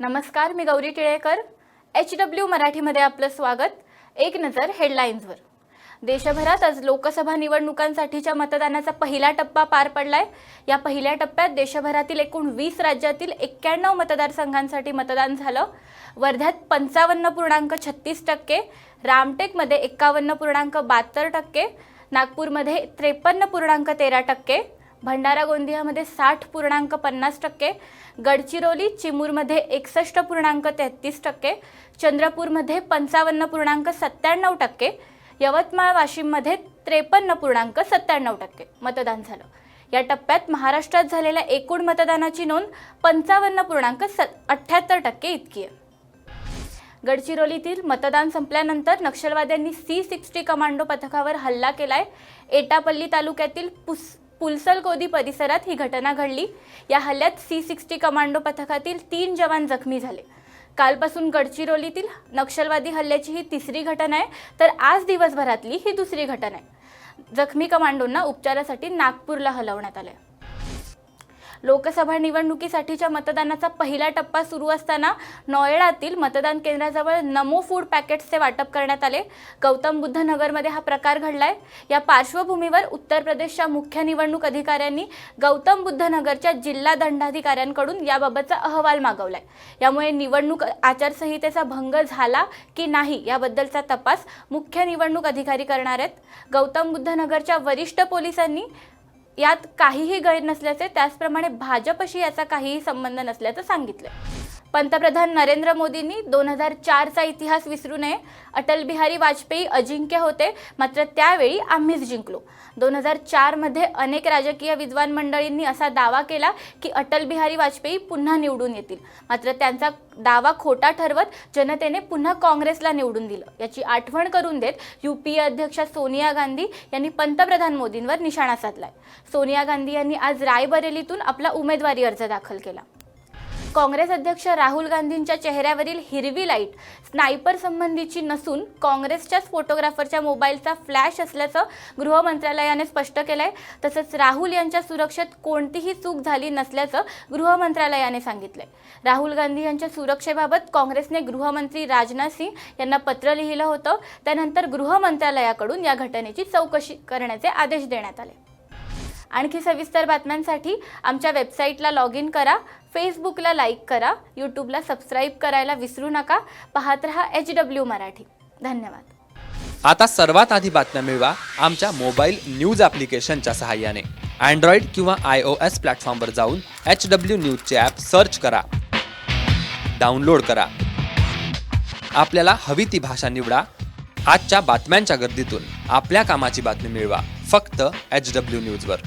नमस्कार मी Gauri Tilekar. H W मराठीमध्ये आपलं स्वागत. एक नजर हेडलाईन्सवर देशभरात आज लोकसभा निवडणुकांसाठीच्या मतदानाचा पहिला टप्पा पार पडलाय. या पहिल्या टप्प्यात देशभरातील एकूण वीस राज्यातील एक्क्याण्णव मतदारसंघांसाठी मतदान झालं. वर्ध्यात पंचावन्न पूर्णांक छत्तीस टक्के रामटेकमध्ये एक्कावन्न पूर्णांक बहात्तर टक्के नागपूरमध्ये त्रेपन्न पूर्णांक तेरा टक्के भंडारा गोंदियामध्ये साठ पूर्णांक पन्नास टक्के गडचिरोली चिमूरमध्ये एकसष्ट पूर्णांक तेहतीस टक्के चंद्रपूरमध्ये पंचावन्न पूर्णांक सत्त्याण्णव टक्के यवतमाळ वाशिममध्ये त्रेपन्न पूर्णांक सत्त्याण्णव टक्के मतदान झालं. या टप्प्यात महाराष्ट्रात झालेल्या एकूण मतदानाची नोंद पंचावन्न पूर्णांक स अठ्ठ्याहत्तर टक्के इतकी आहे. गडचिरोलीतील मतदान संपल्यानंतर नक्षलवाद्यांनी सी सिक्स्टी कमांडो पथकावर हल्ला केलाय. एटापल्ली तालुक्यातील पुस पुलसलगोदी परिसरात ही घटना घडली. या हल्ल्यात सी सिक्स्टी कमांडो पथकातील तीन जवान जखमी झाले. कालपासून गडचिरोलीतील नक्षलवादी हल्ल्याची ही तिसरी घटना आहे तर आज दिवसभरातली ही दुसरी घटना आहे. जखमी कमांडोंना उपचारासाठी नागपूरला हलवण्यात आलं लोकसभा निवडणुकीसाठीच्या मतदानाचा पहिला टप्पा सुरू असताना नोएडातील मतदान केंद्राजवळ नमो फूड पॅकेट्सचे वाटप करण्यात आले. गौतम बुद्ध नगरमध्ये हा प्रकार घडलाय. या पार्श्वभूमीवर उत्तर प्रदेशच्या मुख्य निवडणूक अधिकाऱ्यांनी गौतम बुद्ध नगरच्या जिल्हा दंडाधिकाऱ्यांकडून याबाबतचा अहवाल मागवलाय. यामुळे निवडणूक आचारसंहितेचा भंग झाला की नाही याबद्दलचा तपास मुख्य निवडणूक अधिकारी करणार आहेत. गौतम बुद्ध नगरच्या वरिष्ठ पोलिसांनी यात काहीही गैर नसल्याचे त्याचप्रमाणे भाजपशी याचा काहीही संबंध नसल्याचं सांगितलं पंतप्रधान नरेंद्र मोदींनी दोन हजार चारचा इतिहास विसरू नये. अटल बिहारी वाजपेयी अजिंक्य होते मात्र त्यावेळी आम्हीच जिंकलो. दोन हजार चारमध्ये अनेक राजकीय विद्वान मंडळींनी असा दावा केला की अटल बिहारी वाजपेयी पुन्हा निवडून येतील. मात्र त्यांचा दावा खोटा ठरवत जनतेने पुन्हा काँग्रेसला निवडून दिलं. याची आठवण करून देत युपीए अध्यक्षा सोनिया गांधी यांनी पंतप्रधान मोदींवर निशाणा साधलाय. सोनिया गांधी यांनी आज रायबरेलीतून आपला उमेदवारी अर्ज दाखल केला. काँग्रेस अध्यक्ष राहुल गांधींच्या चेहऱ्यावरील हिरवी लाइट स्नायपर संबंधीची नसून काँग्रेसच्याच फोटोग्राफरच्या मोबाईलचा फ्लॅश असल्याचं गृहमंत्रालयाने स्पष्ट केलं आहे तसंच राहुल यांच्या सुरक्षेत कोणतीही चूक झाली नसल्याचं गृहमंत्रालयाने सांगितलं आहे राहुल गांधी यांच्या सुरक्षेबाबत काँग्रेसने गृहमंत्री राजनाथ सिंग यांना पत्र लिहिलं होतं. त्यानंतर गृहमंत्रालयाकडून या घटनेची चौकशी करण्याचे आदेश देण्यात आले. आणखी सविस्तर बातम्यांसाठी आमच्या वेबसाईटला लॉग इन करा फेसबुकला लाईक करा यूट्यूबला सबस्क्राईब करायला विसरू नका. पाहत रहा एच डब्ल्यू मराठी. धन्यवाद. आता सर्वात आधी बातम्या मिळवा आमच्या मोबाईल न्यूज ॲप्लिकेशनच्या सहाय्याने. अँड्रॉइड किंवा आय ओ एस प्लॅटफॉर्मवर जाऊन एच डब्ल्यू न्यूजचे ॲप सर्च करा. डाउनलोड करा. आपल्याला हवी ती भाषा निवडा. आजच्या बातम्यांच्या गर्दीतून आपल्या कामाची बातमी मिळवा. फक्त एच डब्ल्यू न्यूजवर